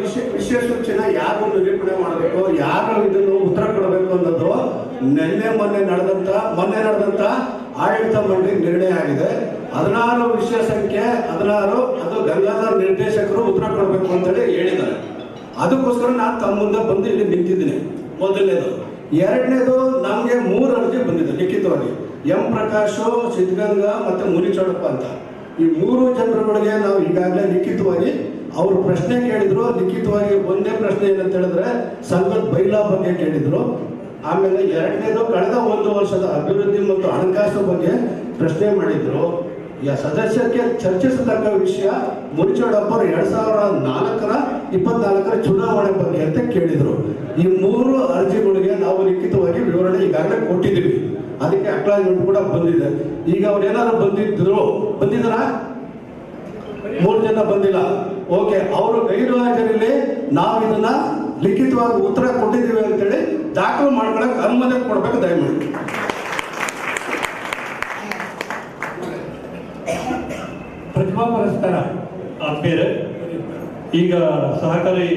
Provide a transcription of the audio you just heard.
ವಿಷಯ ವಿಶೇಷ ಯಾರು ನಿರೂಪಣೆ ಮಾಡಬೇಕು, ಯಾರು ಇದನ್ನು ಉತ್ತರ ಕೊಡಬೇಕು ಅನ್ನೋದು ನಿನ್ನೆ, ಮೊನ್ನೆ ನಡೆದಂತ ಮೊನ್ನೆ ನಡೆದಂತ ಆಡಳಿತ ಮಂಡಳಿ ನಿರ್ಣಯ ಆಗಿದೆ. ಹದಿನಾರು ವಿಷಯ ಸಂಖ್ಯೆ, ಹದಿನಾರು, ಅದು ಗಂಗಾಧರ್ ನಿರ್ದೇಶಕರು ಉತ್ತರ ಕೊಡಬೇಕು ಅಂತೇಳಿ ಹೇಳಿದ್ದಾರೆ. ಅದಕ್ಕೋಸ್ಕರ ನಾನು ತಮ್ಮ ಮುಂದೆ ಬಂದು ಇಲ್ಲಿ ನಿಂತಿದ್ದೀನಿ. ಮೊದಲನೇದು. ಎರಡನೇದು, ನಮಗೆ ಮೂರು ಅರ್ಜಿ ಬಂದಿದೆ ಲಿಖಿತವಾಗಿ. ಎಂ ಪ್ರಕಾಶು, ಸಿದ್ಧಗಂಗಾ ಮತ್ತೆ ಮುನಿಚೋಡಪ್ಪ ಅಂತ. ಈ ಮೂರು ಜನರುಗಳಿಗೆ ನಾವು ಈಗಾಗಲೇ ಲಿಖಿತವಾಗಿ ಅವರು ಪ್ರಶ್ನೆ ಕೇಳಿದ್ರು, ಲಿಖಿತವಾಗಿ ಒಂದೇ ಪ್ರಶ್ನೆ ಏನಂತ ಹೇಳಿದ್ರೆ ಸಂಘದ ಬೈಲಾ ಬಗ್ಗೆ ಕೇಳಿದ್ರು. ಆಮೇಲೆ ಎರಡನೇದು, ಕಳೆದ ಒಂದು ವರ್ಷದ ಅಭಿವೃದ್ಧಿ ಮತ್ತು ಹಣಕಾಸು ಬಗ್ಗೆ ಪ್ರಶ್ನೆ ಮಾಡಿದ್ರು. ಸದಸ್ಯಕ್ಕೆ ಚರ್ಚಿಸತಕ್ಕ ವಿಷಯ ಮುಂಚೂಡಪ್ಪ ಎರಡ್ ಸಾವಿರದ ನಾಲ್ಕರ, ಇಪ್ಪತ್ನಾಲ್ಕರ ಚುನಾವಣೆ ಬಗ್ಗೆ ಅಂತ ಕೇಳಿದ್ರು. ಈ ಮೂರು ಅರ್ಜಿಗಳಿಗೆ ನಾವು ಲಿಖಿತವಾಗಿ ವಿವರಣೆ ಈಗಾಗಲೇ ಕೊಟ್ಟಿದ್ದೀವಿ. ಅದಕ್ಕೆ ಅಕ್ಲಾಜ್ಮೆಂಟ್ ಕೂಡ ಬಂದಿದೆ. ಈಗ ಅವ್ರು ಏನಾದ್ರು ಬಂದಿದ್ರು ಬಂದಿದ್ರ ಮೂರು ಜನ ಬಂದಿಲ್ಲ. ಓಕೆ ಅವರು ಗೈರು ನಾವು ಇದನ್ನ ಲಿಖಿತವಾಗಿ ಉತ್ತರ ಕೊಟ್ಟಿದ್ದೀವಿ ಅಂತೇಳಿ ದಾಖಲು ಮಾಡ್ಕೊಳಕ್ ಅನುಮತಿ ಕೊಡ್ಬೇಕು ದಯಮಾಡಿ. ಪ್ರತಿಭಾ ಪುರಸ್ಕಾರ ಆ ಈಗ ಸಹಕಾರಿ